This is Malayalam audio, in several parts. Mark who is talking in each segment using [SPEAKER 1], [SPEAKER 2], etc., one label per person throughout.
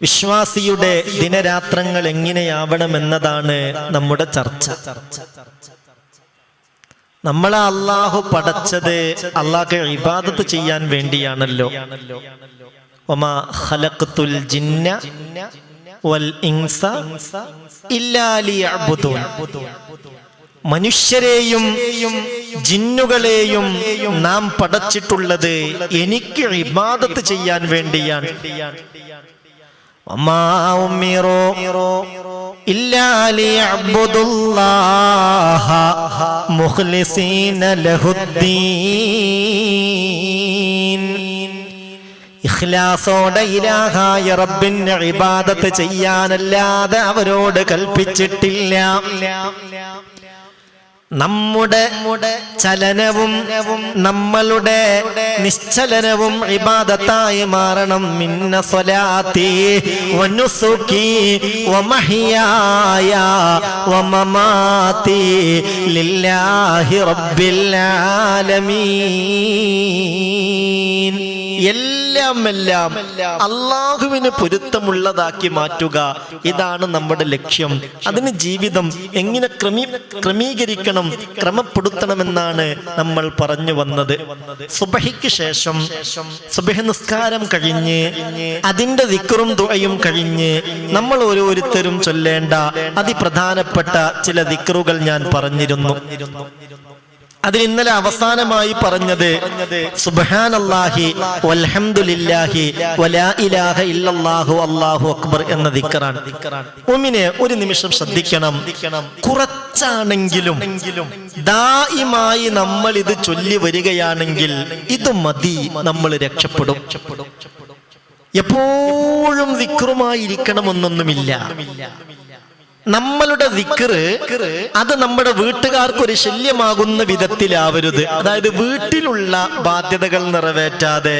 [SPEAKER 1] വിശ്വാസിയുടെ ദിനരാത്രങ്ങൾ എങ്ങനെയാവണമെന്നതാണ് നമ്മുടെ ചർച്ച. നമ്മളെ അള്ളാഹു പടച്ചത് അള്ളാഹ് ഇബാദത്ത് ചെയ്യാൻ വേണ്ടിയാണല്ലോ. ജിന്ന വൽ ഇൻസ മനുഷ്യരെയും ജിന്നുകളെയും നാം പടച്ചിട്ടുള്ളത് എനിക്ക് ഇബാദത്ത് ചെയ്യാൻ വേണ്ടിയാണ്. وما أمروا إلا ليعبدوا الله مخلصين له الدين ഇഖ്ലാസോടെ ഇലാഹായ റബ്ബിന് ഇബാദത്ത് ചെയ്യാനല്ലാതെ അവരോട് കൽപ്പിച്ചിട്ടില്ല നമ്മുടെ ചലനവും നമ്മളുടെ നിശ്ചലനവും ഇബാദത്തായി മാറണം. മിന്ന സ്വലാത്തി വനുസുഖി വമഹിയായ വമമാതി ലില്ലാഹി റബ്ബിൽ ആലമീൻ. എല്ലാം എല്ലാം അള്ളാഹുവിന് പൊരുത്തമുള്ളതാക്കി മാറ്റുക. ഇതാണ് നമ്മുടെ ലക്ഷ്യം. അതിന് ജീവിതം എങ്ങനെ ക്രമീ ക്രമീകരിക്കണം ക്രമപ്പെടുത്തണമെന്നാണ് നമ്മൾ പറഞ്ഞു വന്നത്. സുബഹിക്ക് ശേഷം സുബഹ നിസ്കാരം കഴിഞ്ഞ് അതിന്റെ ദിക്റും ദുആയും കഴിഞ്ഞ് നമ്മൾ ഓരോരുത്തരും ചൊല്ലേണ്ട അതിപ്രധാനപ്പെട്ട ചില ദിക്റുകൾ ഞാൻ പറഞ്ഞിരുന്നു. അതിൽ ഇന്നലെ അവസാനമായി പറഞ്ഞത് സുബ്ഹാനല്ലാഹി വൽഹംദുലില്ലാഹി വലാ ഇലാഹ ഇല്ലല്ലാഹു അല്ലാഹു അക്ബർ എന്ന ദിക്റാണ് ഒമിനെ ഒരു നിമിഷം ശ്രദ്ധിക്കണം. കുറച്ചാണെങ്കിലും ദായിമായി നമ്മൾ ഇത് ചൊല്ലി വരികയാണെങ്കിൽ ഇത് മതി നമ്മൾ രക്ഷപ്പെടും. എപ്പോഴും ദിക്റുമായി ഇരിക്കണമെന്നൊന്നുമില്ല നമ്മളുടെ ദിക്കറ് അത് നമ്മുടെ വീട്ടുകാർക്ക് ഒരു ശല്യമാകുന്ന വിധത്തിലാവരുത്. അതായത് വീട്ടിലുള്ള ബാധ്യതകൾ നിറവേറ്റാതെ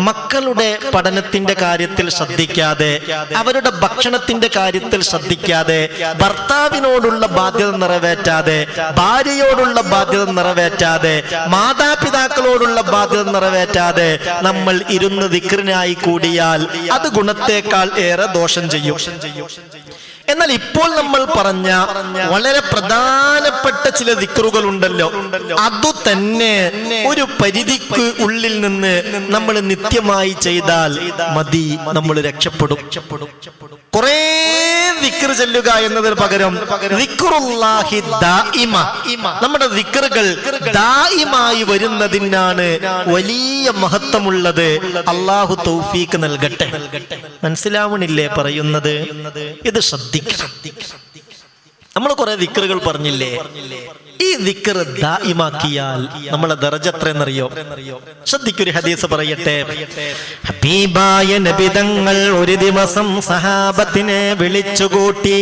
[SPEAKER 1] മക്കളുടെ പഠനത്തിന്റെ കാര്യത്തിൽ ശ്രദ്ധിക്കാതെ അവരുടെ ഭക്ഷണത്തിന്റെ കാര്യത്തിൽ ശ്രദ്ധിക്കാതെ ഭർത്താവിനോടുള്ള ബാധ്യത നിറവേറ്റാതെ ഭാര്യയോടുള്ള ബാധ്യത നിറവേറ്റാതെ മാതാപിതാക്കളോടുള്ള ബാധ്യത നിറവേറ്റാതെ നമ്മൾ ഇരുന്ന് വിക്രിനായി കൂടിയാൽ അത് ഗുണത്തേക്കാൾ ഏറെ ദോഷം ചെയ്യും. എന്നാൽ ഇപ്പോൾ നമ്മൾ പറഞ്ഞ വളരെ പ്രധാനപ്പെട്ട ചില ദിക്റുകൾ ഉണ്ടല്ലോ അതു തന്നെ ഒരു പരിധിക്ക് ഉള്ളിൽ നിന്ന് നമ്മൾ നിത്യമായി ചെയ്താൽ മതി നമ്മൾ രക്ഷപ്പെടും. കുറേ ദിക്ർ ചെല്ലുക എന്നതിന് പകരം. നമ്മുടെ ദിക്കറുകൾ ദായിമായി വരുന്നതിനാണ് വലിയ മഹത്വമുള്ളത്. അള്ളാഹു തൗഫീക്ക് നൽകട്ടെ. മനസ്സിലാവണില്ലേ പറയുന്നത്? ഇത് ശ്രദ്ധിക്കണം നമ്മൾ കുറെ ദിക്കറുകൾ പറഞ്ഞില്ലേ? ഈ ദിക്കർ ദായിമാക്കിയാൽ നമ്മളെ ദർജ എത്രയെന്നറിയോ? ശ്രദ്ധിക്കൊരു ഹദീസ് പറയട്ടെ. ഹബീബായ നബിതങ്ങൾ ഒരു ദിവസം സഹാബത്തിനെ വിളിച്ചുകൂട്ടി.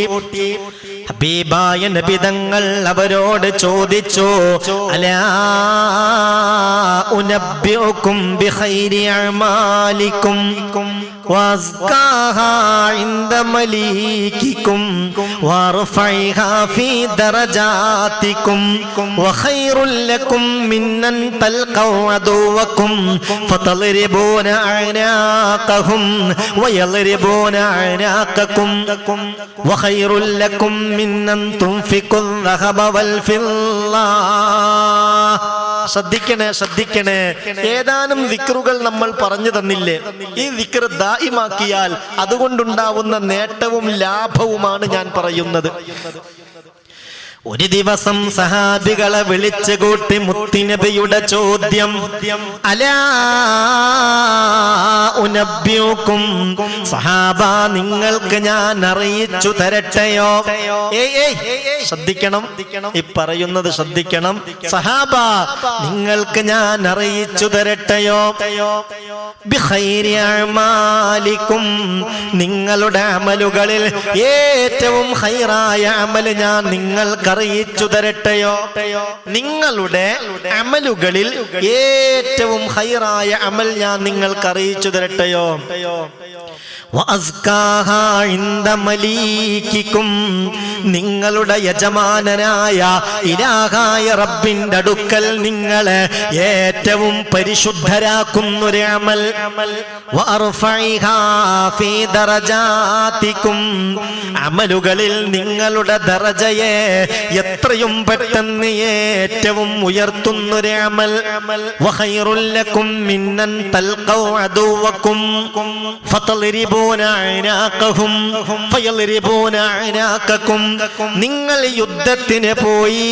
[SPEAKER 1] ഹബീബായ നബിതങ്ങൾ അവരോട് ചോദിച്ചു അലാ ഉനബ്ബിഉക്കും ബിഖൈരി അഅമാലിക്കും وأزكاها عند مليككم وارفعها في درجاتكم وخير لكم من أن تلقوا عدوكم فتضربون أعناقهم ويضربون أعناقكم وخير لكم من أن تنفقوا الذهب والفضة ശ്രദ്ധിക്കണേ ശ്രദ്ധിക്കണേ. ഏതാനും വിക്രുകൾ നമ്മൾ പറഞ്ഞു തന്നില്ലേ? ഈ വിക്ർ ദായിമാക്കിയാൽ അതുകൊണ്ടുണ്ടാവുന്ന നേട്ടവും ലാഭവുമാണ് ഞാൻ പറയുന്നത്. ഒരു ദിവസം സഹാബികളെ വിളിച്ചു കൂട്ടി മുത്തിനബിയുടെ ചോദ്യം. അലാ ഉനബ്ബ്യൂക്കും സഹാബ നിങ്ങൾക്ക് ഞാൻ അറിയിച്ചു തരട്ടെയോ? ശ്രദ്ധിക്കണം. ഈ പറയുന്നത് ശ്രദ്ധിക്കണം. സഹാബ നിങ്ങൾക്ക് ഞാൻ അറിയിച്ചു തരട്ടെയോ? അഅമാലിക്കും നിങ്ങളുടെ അമലുകളിൽ ഏറ്റവും ഹൈറായ അമൽ ഞാൻ നിങ്ങൾക്ക് അറിയിച്ചു തരട്ടെയോ നിങ്ങളുടെ അമലുകളിൽ ഏറ്റവും ഹൈറായ അമൽ ഞാൻ നിങ്ങൾക്ക് അറിയിച്ചു തരട്ടെയോ ഇൻദ മലീകിക്കും നിങ്ങളുടെ യജമാനനായ ഇലാഹായ റബ്ബിന്റെ അടുക്കൽ നിങ്ങളെ ഏറ്റവും പരിശുദ്ധരാക്കുന്നൊരു അമൽ അമലുകളിൽ നിങ്ങളുടെ ദറജയെ എത്രയും പെട്ടെന്ന് ഏറ്റവും ഉയർത്തുന്നൊരു അമൽ മിന്നൻ തൽഖൗ അദുവക്കും. ഫതളിരിബൂന ഫയളിരിബൂന നിങ്ങൾ യുദ്ധത്തിന് പോയി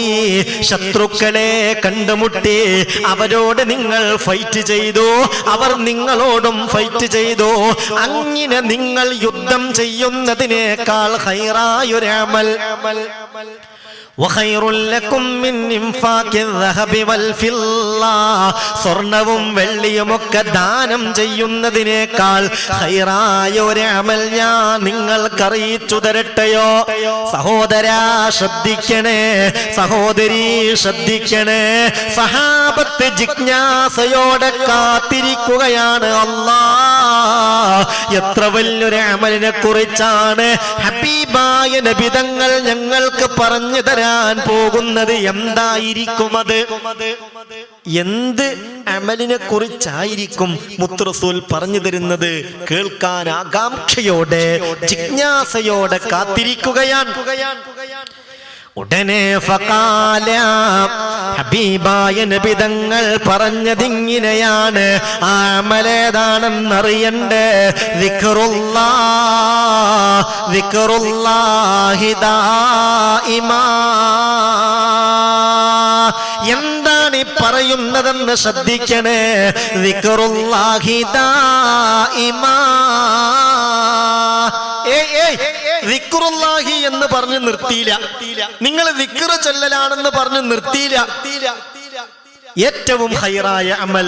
[SPEAKER 1] ശത്രുക്കളെ കണ്ടുമുട്ടി അവരോട് നിങ്ങൾ ഫൈറ്റ് ചെയ്തു അവർ നിങ്ങളോടും ഫൈറ്റ് ചെയ്തു. അങ്ങനെ നിങ്ങൾ യുദ്ധം ചെയ്യുന്നതിനേക്കാൾ ഹൈറായൊരമൽ സ്വർണവും വെള്ളിയുമൊക്കെ ദാനം ചെയ്യുന്നതിനേക്കാൾ ഹൈറായ ഒരു അമൽ ഞാൻ നിങ്ങൾക്കറിയിച്ചു തരട്ടെയോ? സഹോദരാ ശ്രദ്ധിക്കണേ. സഹോദരി ശ്രദ്ധിക്കണേ. സഹാബത്ത് ജിജ്ഞാസയോടെ കാത്തിരിക്കുകയാണ് അല്ലാ എത്ര വലിയൊരു അമലിനെ കുറിച്ചാണ് ഹബീബായ നബിതങ്ങൾ ഞങ്ങൾക്ക് പറഞ്ഞു തരാൻ പോകുന്നത്? എന്തായിരിക്കും അത്? എന്ത് അമലിനെ കുറിച്ചായിരിക്കും മുത്തുറസൂൽ പറഞ്ഞു തരുന്നത്? കേൾക്കാൻ ആകാംക്ഷയോടെ ജിജ്ഞാസയോടെ കാത്തിരിക്കുകയാണ്. ഉടനെ ഫകാല ഹബീബായ നബിതങ്ങൾ പറഞ്ഞതിങ്ങനെയാണ് ആ അമലേതാണെന്നറിയണ്ടേ? വിക്റുല്ലാ വിക്റുല്ലാഹി ദായിമാ എന്താണ് ഈ പറയുന്നതെന്ന് ശ്രദ്ധിക്കണേ? വിക്റുല്ലാഹി ഇമാ ഏയ് ഏയ് വിക്റുല്ലാഹി എന്ന് പറഞ്ഞ് നിർത്തിയില്ല. നിങ്ങൾ വിക്റ് ചൊല്ലലാണെന്ന് പറഞ്ഞ് നിർത്തിയില്ല. ഏറ്റവും ഹൈറായ അമൽ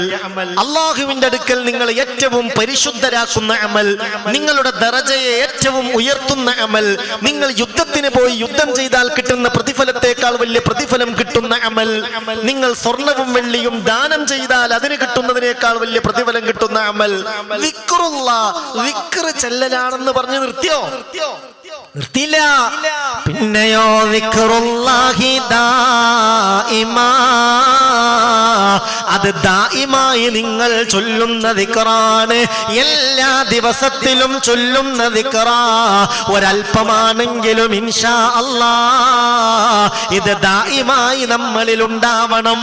[SPEAKER 1] അള്ളാഹുവിന്റെ അടുക്കൽ നിങ്ങൾ ഏറ്റവും പരിശുദ്ധരാക്കുന്ന അമൽ നിങ്ങളുടെ ദറജയെ ഏറ്റവും ഉയർത്തുന്ന അമൽ നിങ്ങൾ യുദ്ധത്തിന് പോയി യുദ്ധം ചെയ്താൽ കിട്ടുന്ന പ്രതിഫലത്തെക്കാൾ വലിയ പ്രതിഫലം കിട്ടുന്ന അമൽ നിങ്ങൾ സ്വർണവും വെള്ളിയും ദാനം ചെയ്താൽ അതിന് കിട്ടുന്നതിനേക്കാൾ വലിയ പ്രതിഫലം കിട്ടുന്ന അമൽ. വിക്റുള്ള വിക്റ് ചെല്ലലാണെന്ന് പറഞ്ഞ് നിർത്തിയോ? നിർത്തിയില്ല. പിന്നെയോ അത് ദായിമായി നിങ്ങൾ ചൊല്ലുന്ന ദിക്കറാണ് എല്ലാ ദിവസത്തിലും ചൊല്ലുന്ന ദിക്കറ ഒരൽപ്പമാണെങ്കിലും ഇൻഷാ അല്ലാ. ഇത് ദായിമായി നമ്മളിൽ ഉണ്ടാവണം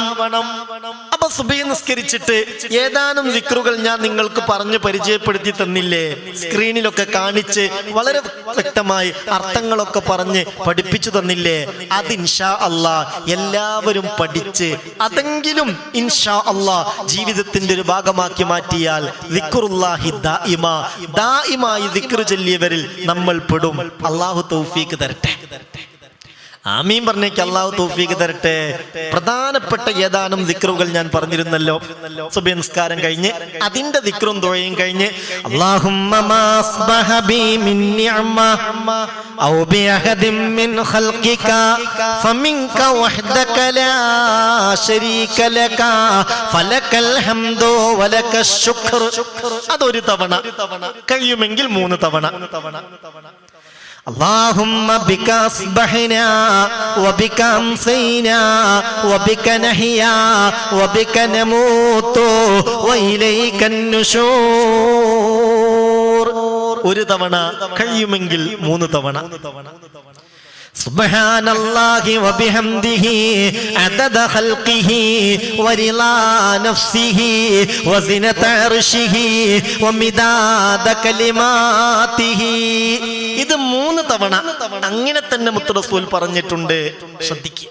[SPEAKER 1] സുബൈ നിസ്കരിച്ചിട്ട് ഏതാനും വിക്രുകൾ ഞാൻ നിങ്ങൾക്ക് പറഞ്ഞു പരിചയപ്പെടുത്തി തന്നില്ലേ? സ്ക്രീനിലൊക്കെ കാണിച്ച് വളരെ വ്യക്തമായി അർത്ഥങ്ങളൊക്കെ പറഞ്ഞ് പഠിപ്പിച്ചു തന്നില്ലേ? അത് ഇൻഷാ അല്ലാ എല്ലാവരും പഠിച്ച് അതെങ്കിലും ഇൻഷാ അല്ലാ ജീവിതത്തിന്റെ ഒരു ഭാഗമാക്കി മാറ്റിയാൽ ദിക്റുല്ലാഹി ദായിമ ദായിമായി ദിക്റ് ചൊല്ലിയവരിൽ നമ്മൾ പെടും. അള്ളാഹു തൗഫീക്ക് തരട്ടെ. ആമീൻ പറഞ്ഞേക്ക് അള്ളാഹു തോഫീക്ക് തരട്ടെ. പ്രധാനപ്പെട്ട ഏതാനും ദിക്റുകൾ ഞാൻ പറഞ്ഞിരുന്നല്ലോ. സുബഹി നിസ്കാരം കഴിഞ്ഞ് അതിന്റെ ദിക്റും തുഴയും കഴിഞ്ഞ് അതൊരു തവണ. കഴിയുമെങ്കിൽ മൂന്ന് തവണ. اللهم بك أصبحنا وبك أمسينا وبك نحيا وبك نموت وإليك النشور ഒരു തവണ കഴിയുമെങ്കിൽ മൂന്ന് തവണ سبحان الله وبحمده عدد خلقه ورضا نفسه وزنة عرشه ومداد كلماته ഇത് മൂന്ന് തവണ അങ്ങനെ തന്നെ മുത്തറസൂൽ പറഞ്ഞിട്ടുണ്ട് ശ്രദ്ധിക്കുക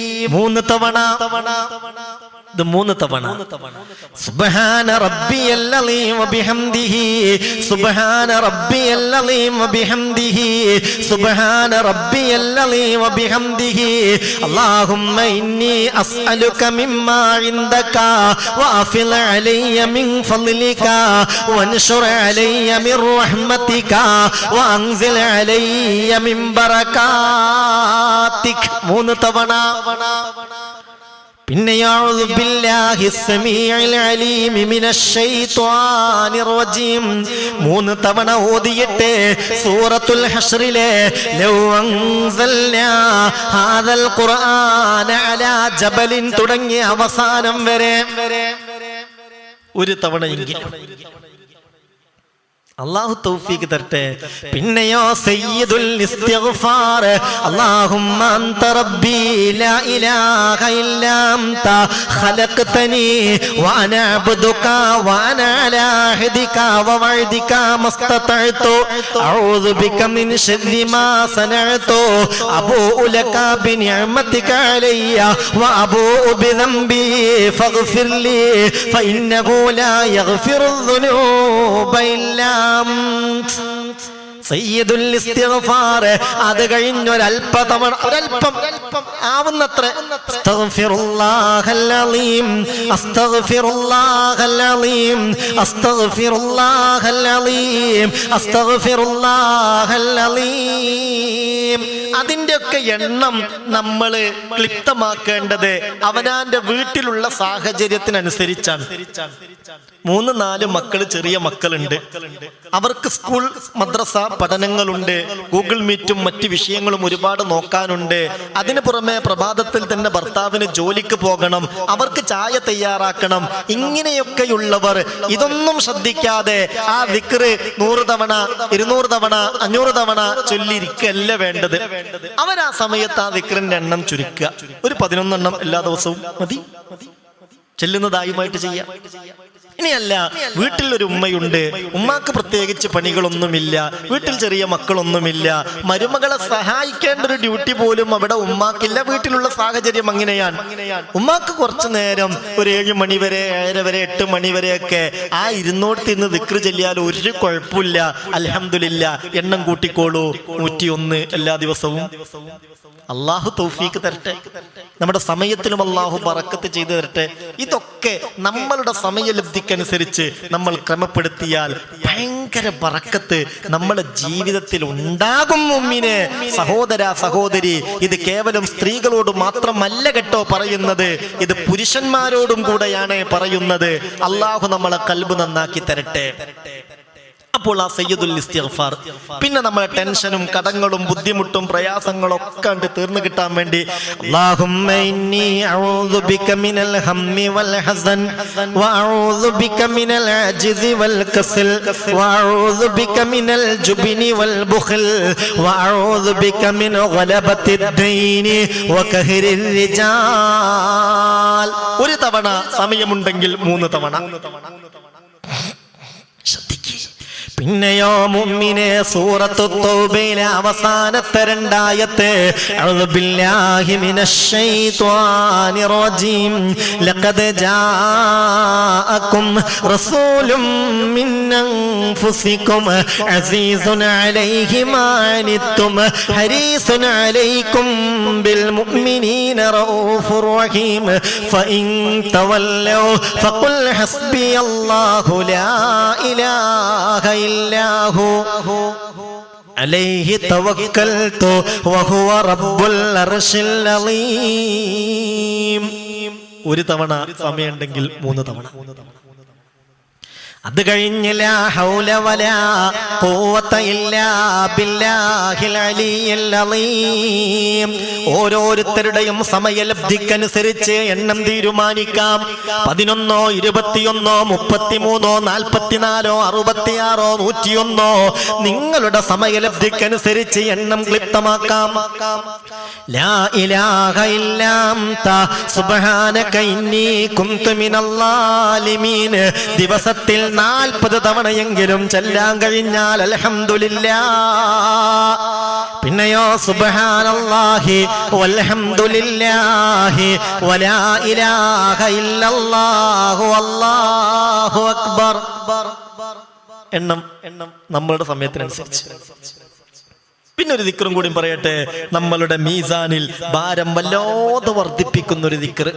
[SPEAKER 1] മൂന്ന് തവണ. ഇത് മൂന്ന് തവണ. സുബ്ഹാന റബ്ബിയൽ അലീം വബിഹംദിഹി സുബ്ഹാന റബ്ബിയൽ അലീം വബിഹംദിഹി സുബ്ഹാന റബ്ബിയൽ അലീം വബിഹംദിഹി അല്ലാഹുമ്മ ഇന്നി അസ്അലുക മിമ്മാ ഇൻദക വഅഫിൽ അലയ്യ മിൻ ഫളിക വൻഷുർ അലയ്യ മിൻ റഹ്മതിക വഅൻസിൽ അലയ്യ മിൻ ബറകാതിക് മൂന്ന് തവണ. പിന്നെ യഅൂദു ബില്ലാഹി സമീഉൽ അലീം മിനശ് ശൈത്വാനിർ റജീം മൂന്ന് തവണ ഓതിയിട്ട് സൂറത്തുൽ ഹശ്റിലെ ലൗ അൻസൽനാ ഹാദൽ ഖുർആന അലാ ജബലിൻ തുടങ്ങി അവസാനം വരെ. ഒരു തവണ എങ്കിലും അള്ളാഹു തൗഫീക്ക് തരട്ടെ പിന്നെയോ സയ്യിദുൽ ഇസ്തിഗ്ഫാർ അല്ലാഹുമ്മ അൻത റബ്ബി ലാ ഇലാഹ ഇല്ലാ അൻത ഖലഖതനി വഅന അബ്ദുക വഅന അലാ അഹദിക വവഅദിക മസ്തതഅതു അഊദു ബിക മിൻ ശർരി മാ സനഅതു അബൂഉ ലക ബിനിഅമതിക അലയ്യ വഅബൂഉ ബിദംബി ഫഗ്ഫിർ ലി ഫഇന്നഹു ലാ യഗ്ഫിറു الذنوب إلا Um, um. അത് കഴിഞ്ഞൊരൽപ്പ തവണ ഒരൽപ്പം ആവുന്നത്ര. അസ്തഗ്ഫിറുല്ലാഹൽ അലീം അസ്തഗ്ഫിറുല്ലാഹൽ അലീം അസ്തഗ്ഫിറുല്ലാഹൽ അലീം അസ്തഗ്ഫിറുല്ലാഹൽ അലീം എണ്ണം നമ്മൾ ക്ലിപ്തമാക്കേണ്ടത് അവനാന്റെ വീട്ടിലുള്ള സാഹചര്യത്തിനനുസരിച്ചാണ്. മൂന്ന് നാല് മക്കൾ ചെറിയ മക്കളുണ്ട്. അവർക്ക് സ്കൂൾ മദ്രസ പഠനങ്ങളുണ്ട്. ഗൂഗിൾ മീറ്റും മറ്റ് വിഷയങ്ങളും ഒരുപാട് നോക്കാനുണ്ട്. അതിന് പുറമെ പ്രഭാതത്തിൽ തന്നെ ഭർത്താവിന് ജോലിക്ക് പോകണം. അവർക്ക് ചായ തയ്യാറാക്കണം. ഇങ്ങനെയൊക്കെയുള്ളവർ ഇതൊന്നും ശ്രദ്ധിക്കാതെ ആ വിക്ര് നൂറ് തവണ ഇരുന്നൂറ് തവണ അഞ്ഞൂറ് തവണ ചൊല്ലിയിരിക്കല്ല വേണ്ടത്. അവർ ആ സമയത്ത് ആ വിക്രിന്റെ എണ്ണം ചുരുക്കുക. ഒരു പതിനൊന്നെണ്ണം എല്ലാ ദിവസവും മതി. ചെല്ലുന്നതായുമായിട്ട് ചെയ്യാം. ഇനിയല്ല വീട്ടിൽ ഒരു ഉമ്മയുണ്ട്. ഉമ്മാക്ക് പ്രത്യേകിച്ച് പണികളൊന്നുമില്ല. വീട്ടിൽ ചെറിയ മക്കളൊന്നുമില്ല. മരുമകളെ സഹായിക്കേണ്ട ഒരു ഡ്യൂട്ടി പോലും അവിടെ ഉമ്മാക്കില്ല. വീട്ടിലുള്ള സാഹചര്യം അങ്ങനെയാണ്. ഉമ്മാക്ക് കുറച്ചു നേരം ഒരു ഏഴ് മണി വരെ ഏഴര വരെ എട്ട് മണി ഒക്കെ ആ ഇരുന്നോടത്ത് ഇന്ന് ദിക്ര ചെല്ലിയാൽ ഒരു കുഴപ്പമില്ല. അലഹമില്ല എണ്ണം കൂട്ടിക്കോളൂ. നൂറ്റിയൊന്ന് എല്ലാ ദിവസവും. അള്ളാഹു തൗഫീക്ക് തരട്ടെ. നമ്മുടെ സമയത്തിലും അള്ളാഹു പറക്കത്ത് ചെയ്തു തരട്ടെ. ഇതൊക്കെ നമ്മളുടെ സമയലബ്ധിക്കനുസരിച്ച് നമ്മൾ ക്രമപ്പെടുത്തിയാൽ ഭയങ്കര പറക്കത്ത് നമ്മുടെ ജീവിതത്തിൽ ഉണ്ടാകും മുമ്മിന്. സഹോദര സഹോദരി ഇത് കേവലം സ്ത്രീകളോട് മാത്രമല്ല കേട്ടോ പറയുന്നത്. ഇത് പുരുഷന്മാരോടും കൂടെയാണ് പറയുന്നത്. അള്ളാഹു നമ്മളെ കൽബ് നന്നാക്കി തരട്ടെ. അപ്പോൾ ആ സയ്യദുൽ ഇസ്തിഗ്ഫാർ. പിന്നെ നമ്മളെ ടെൻഷനും കടങ്ങളും ബുദ്ധിമുട്ടും പ്രയാസങ്ങളും ഒക്കെ കണ്ട് തീർന്നു കിട്ടാൻ വേണ്ടി അല്ലാഹുമ്മ ഇന്നി അഊദു ബിക മിനൽ ഹമ്മി വൽ ഹസൻ വ അഊദു ബിക മിനൽ അജ്സി വൽ കസൽ വ അഊദു ബിക മിനൽ ജുബ്നി വൽ ബുഖൽ അഊദു ബിക മിൻ ഗലബത്തി ദൈനി വ വകഹരിൽ റിജാൽ. ഒരു തവണ സമയമുണ്ടെങ്കിൽ മൂന്ന് തവണ. ശ്രദ്ധിക്കുക പിന്നെയോ മുമ്മിനെ സൂറത്തു തൗബയിലെ അവസാനത്തെ രണ്ടായത്തെ അഊദു ബില്ലാഹി മിനശ് ശൈത്വാനിർ റജീം ലഖദ് ജാഅക്കും റസൂലും മിൻ അൻഫുസിക്കും അസീസുൻ അലൈഹി മാ അനിത്തും ഹരീസുൻ അലൈക്കും ബിൽ മുഅ്മിനീന റഊഫുർ റഹീം ഫഇൻ തവല്ലൗ ഫഖുൽ ഹസ്ബിയല്ലാഹു ലാ ഇലാഹ إلا هو عليه توكلت وهو رب العرش العظيم ഒരു തവണ സമയമുണ്ടെങ്കിൽ മൂന്ന് തവണ അത് കഴിഞ്ഞ് ലാ ഹൗല വലാ ഖുവത ഇല്ലാ ബില്ലാഹിൽ അലിയിൽ അലീം. ഓരോരുത്തരുടെയും സമയലബ്ധിക്കനുസരിച്ച് എണ്ണം തീരുമാനിക്കാം. പതിനൊന്നോ ഇരുപത്തിയൊന്നോ മുപ്പത്തിമൂന്നോ നാൽപ്പത്തിനാലോ അറുപത്തിയാറോ നൂറ്റിയൊന്നോ. നിങ്ങളുടെ സമയലബ്ധിക്കനുസരിച്ച് എണ്ണം ക്ലിപ്തമാക്കാം. ദിവസത്തിൽ നാൽപ്പത് തവണയെങ്കിലും ചെല്ലാൻ കഴിഞ്ഞാൽ അലഹമില്ല പിന്നെയോ സുബ്ഹാനല്ലാഹി വൽഹംദുലില്ലാഹി വലാ ഇലാഹ ഇല്ലല്ലാഹു അല്ലാഹു അക്ബർ. എണ്ണം എണ്ണം നമ്മളുടെ സമയത്തിനനുസരിച്ച്. പിന്നെ ഒരു ദിക്കറും കൂടി പറയട്ടെ. നമ്മളുടെ മീസാനിൽ ഭാരം വല്ലാതെ വർദ്ധിപ്പിക്കുന്ന ഒരു ദിക്കർ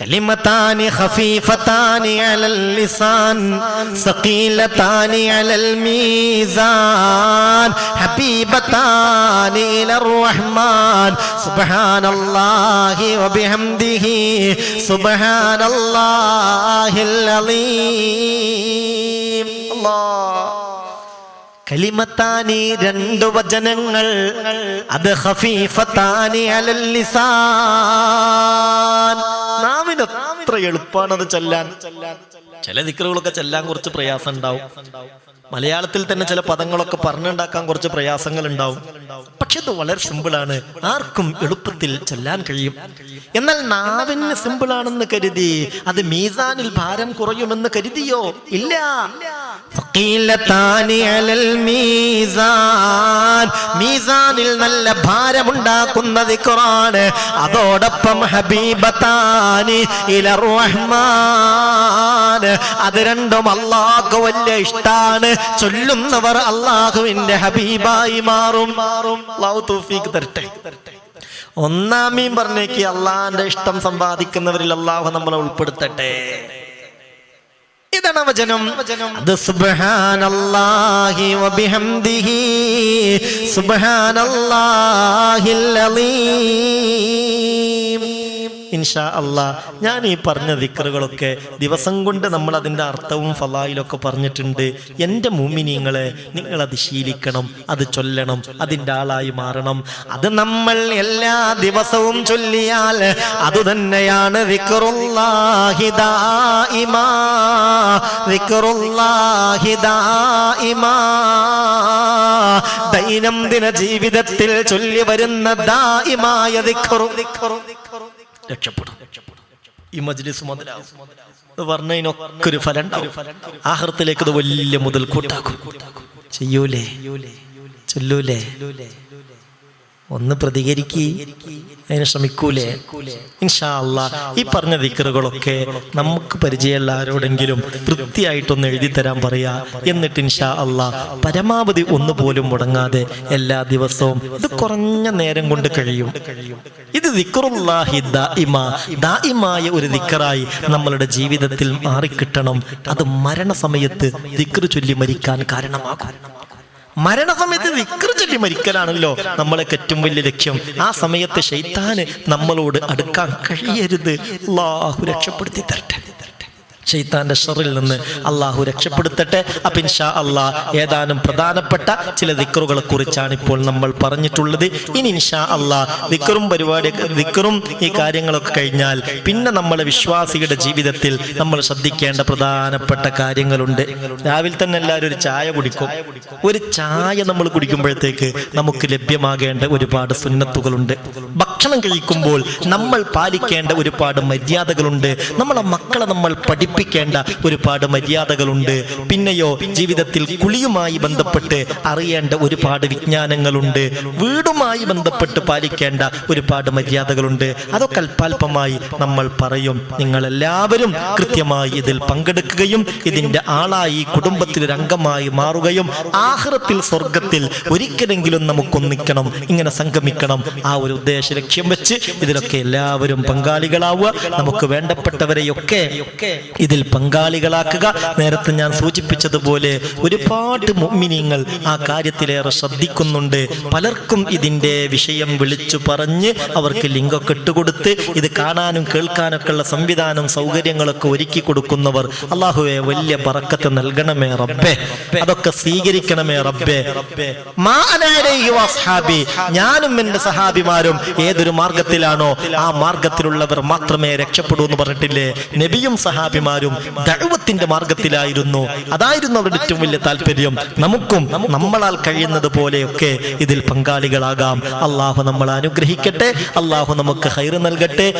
[SPEAKER 1] കലിമത്താനി ഖഫീഫത്താനി അലൽ ലിസാൻ സഖീലത്താനി അലൽ മീസാൻ ഹബീബത്താനി ഇലർ റഹ്മാൻ. സുബ്ഹാനല്ലാഹി വബിഹംദിഹി സുബ്ഹാനല്ലാഹിൽ അലീം. കലിമത്താനി രണ്ട് വചനങ്ങൾ അത് ഹഫീഫത്താനി അലൽ ലിസാൻ. നാവിന് അത്ര എളുപ്പമാണ് അത് ചെല്ലാൻ. ചില ദിക്കറുകളൊക്കെ ചെല്ലാൻ കുറച്ച് പ്രയാസം ഉണ്ടാവും മലയാളത്തിൽ തന്നെ ചില പദങ്ങളൊക്കെ പറഞ്ഞുണ്ടാക്കാൻ കുറച്ച് പ്രയാസങ്ങൾ ഉണ്ടാവും പക്ഷെ ഇത് വളരെ സിമ്പിളാണ്. ആർക്കും എളുപ്പത്തിൽ ചൊല്ലാൻ കഴിയും. എന്നാൽ നാവിന് സിമ്പിൾ ആണെന്ന് കരുതി അത് മീസാനിൽ ഭാരം കുറയുമെന്ന് കരുതിയോ? ഇല്ല. മീസാനിൽ നല്ല ഭാരമുണ്ടാക്കുന്ന ദിക്റാണ് അതോടൊപ്പം ഹബീബത്താനി ഇല റഹ്മാൻ. അത് രണ്ടും അള്ളാഹു വലിയ ഇഷ്ടാണ്. ചൊല്ലുന്നവർ അള്ളാഹുവിന്റെ ഹബീബായി മാറും. മാറും തരട്ടെ. ഒന്നാമീം പറഞ്ഞേക്ക് അള്ളാഹിന്റെ ഇഷ്ടം സമ്പാദിക്കുന്നവരിൽ അള്ളാഹു നമ്മളെ ഉൾപ്പെടുത്തട്ടെ. ഇതാണ് വചനം. അത് സുബ്ഹാനല്ലാഹി വബിഹംദിഹി സുബ്ഹാനല്ലാഹിൽ അലീം ഇൻഷാ അല്ലാ ഞാൻ ഈ പറഞ്ഞ ദിക്കറുകളൊക്കെ ദിവസം കൊണ്ട് നമ്മൾ അതിന്റെ അർത്ഥവും ഫലായിലൊക്കെ പറഞ്ഞിട്ടുണ്ട്. എന്റെ മൂമിനിങ്ങളെ നിങ്ങളത് ശീലിക്കണം അത് ചൊല്ലണം അതിന്റെ ആളായി മാറണം. അത് നമ്മൾ എല്ലാ ദിവസവും ചൊല്ലിയാൽ അതുതന്നെയാണ് ദൈനംദിന ജീവിതത്തിൽ ചൊല്ലി വരുന്ന ദായിമായ ദിക്റു. രക്ഷപ്പെടും. ഈ മജ്ലിസ് മുതലാവും. ഇത് പറഞ്ഞതിനൊക്കെ ഒരു ഫലം ആഹൃത്തിലേക്ക് ഇത് വലിയ മുതൽ കൂട്ടാക്കും ചെയ്യൂലേ? ചൊല്ലൂലേ? ഒന്ന് പ്രതികരിക്കി. ശ്രമിക്കൂലേ? ഇൻഷാ അല്ലാ ഈ പറഞ്ഞ ദിക്കറുകളൊക്കെ നമുക്ക് പരിചയമുള്ള ആരോടെങ്കിലും വൃത്തിയായിട്ടൊന്ന് എഴുതി തരാൻ പറയാ. എന്നിട്ട് ഇൻഷാ അല്ല പരമാവധി ഒന്ന് പോലും മുടങ്ങാതെ എല്ലാ ദിവസവും ഇത് കുറഞ്ഞ നേരം കൊണ്ട് കഴിയും. ഇത് ദായിമായ ഒരു ദിക്കറായി നമ്മളുടെ ജീവിതത്തിൽ മാറിക്കിട്ടണം. അത് മരണസമയത്ത് ദിക്കറ് ചൊല്ലി മരിക്കാൻ കാരണമാകും. മരണസമയത്ത് വിക്ര ചൊല്ലി മരിക്കലാണല്ലോ നമ്മളൊക്കെ ഏറ്റവും വലിയ ലക്ഷ്യം. ആ സമയത്ത് ഷെയ്ത്താന് നമ്മളോട് അടുക്കാൻ കഴിയരുത്. അള്ളാഹു രക്ഷപ്പെടുത്തി തരട്ടെ. ഷെയ്ത്താന്റെ ഷറിൽ നിന്ന് അള്ളാഹു രക്ഷപ്പെടുത്തട്ടെ. അപ്പിൻഷാ അള്ളാഹ് അള്ളാ ഏതാനും പ്രധാനപ്പെട്ട ചില ദിക്കറുകളെ കുറിച്ചാണ് ഇപ്പോൾ നമ്മൾ പറഞ്ഞിട്ടുള്ളത്. ഇനി ഇൻഷാ അള്ളാഹ് ദിക്കറും പരിപാടി ദിക്കറും ഈ കാര്യങ്ങളൊക്കെ കഴിഞ്ഞാൽ പിന്നെ നമ്മളെ വിശ്വാസിയുടെ ജീവിതത്തിൽ നമ്മൾ ശ്രദ്ധിക്കേണ്ട പ്രധാനപ്പെട്ട കാര്യങ്ങളുണ്ട്. രാവിലെ തന്നെ എല്ലാവരും ഒരു ചായ കുടിക്കും. ഒരു ചായ നമ്മൾ കുടിക്കുമ്പോഴത്തേക്ക് നമുക്ക് ലഭ്യമാകേണ്ട ഒരുപാട് സുന്നത്തുകളുണ്ട്. ഭക്ഷണം കഴിക്കുമ്പോൾ നമ്മൾ പാലിക്കേണ്ട ഒരുപാട് മര്യാദകളുണ്ട്. നമ്മളെ മക്കളെ നമ്മൾ പഠിപ്പിക്കേണ്ട ഒരുപാട് മര്യാദകളുണ്ട്. പിന്നെയോ ജീവിതത്തിൽ കുളിയുമായി ബന്ധപ്പെട്ട് അറിയേണ്ട ഒരുപാട് വിജ്ഞാനങ്ങളുണ്ട്. വീടുമായി ബന്ധപ്പെട്ട് പാലിക്കേണ്ട ഒരുപാട് മര്യാദകളുണ്ട്. അതൊക്കെ അല്പാൽപമായി നമ്മൾ പറയും. നിങ്ങൾ എല്ലാവരും കൃത്യമായി ഇതിൽ പങ്കെടുക്കുകയും ഇതിന്റെ ആളായി കുടുംബത്തിൽ രംഗമായി മാറുകയും ആഹ്റത്തിൽ സ്വർഗത്തിൽ ഒരിക്കലെങ്കിലും നമുക്കൊന്നിക്കണം ഇങ്ങനെ സംഗമിക്കണം. ആ ഒരു ഉദ്ദേശ ലക്ഷ്യം വെച്ച് ഇതിലൊക്കെ എല്ലാവരും പങ്കാളികളാവുക. നമുക്ക് വേണ്ടപ്പെട്ടവരെയൊക്കെ ഇതിൽ പങ്കാളികളാക്കുക. നേരത്തെ ഞാൻ സൂചിപ്പിച്ചതുപോലെ ഒരുപാട് മുഅ്മിനീങ്ങൾ ആ കാര്യത്തിലേറെ ശ്രദ്ധിക്കുന്നുണ്ട്. പലർക്കും ഇതിന്റെ വിഷയം വിളിച്ചു പറഞ്ഞ് അവർക്ക് ലിങ്കൊക്കെ ഇട്ടുകൊടുത്ത് ഇത് കാണാനും കേൾക്കാനൊക്കെ ഉള്ള സംവിധാനം സൗകര്യങ്ങളൊക്കെ ഒരുക്കി കൊടുക്കുന്നവർ അള്ളാഹുവെ വലിയ പറക്കത്ത് നൽകണമേ റബ്ബെ. അതൊക്കെ സ്വീകരിക്കണമേ റബ്ബെ. ഞാനും എന്റെ സഹാബിമാരും ഏതൊരു മാർഗത്തിലാണോ ആ മാർഗത്തിലുള്ളവർ മാത്രമേ രക്ഷപ്പെടൂ എന്ന് പറഞ്ഞിട്ടില്ലേ? നബിയും സഹാബിമാരും ദഅവത്തിന്റെ മാർഗത്തിലായിരുന്നു. അതായിരുന്നു അവരുടെ ഏറ്റവും വലിയ താല്പര്യം. നമുക്കും നമ്മളാൽ കഴിയുന്നത് പോലെയൊക്കെ ഇതിൽ പങ്കാളികളാകാം. അള്ളാഹു നമ്മൾ അനുഗ്രഹിക്കട്ടെ. അള്ളാഹു നമുക്ക് ഹൈറ് നൽകട്ടെ.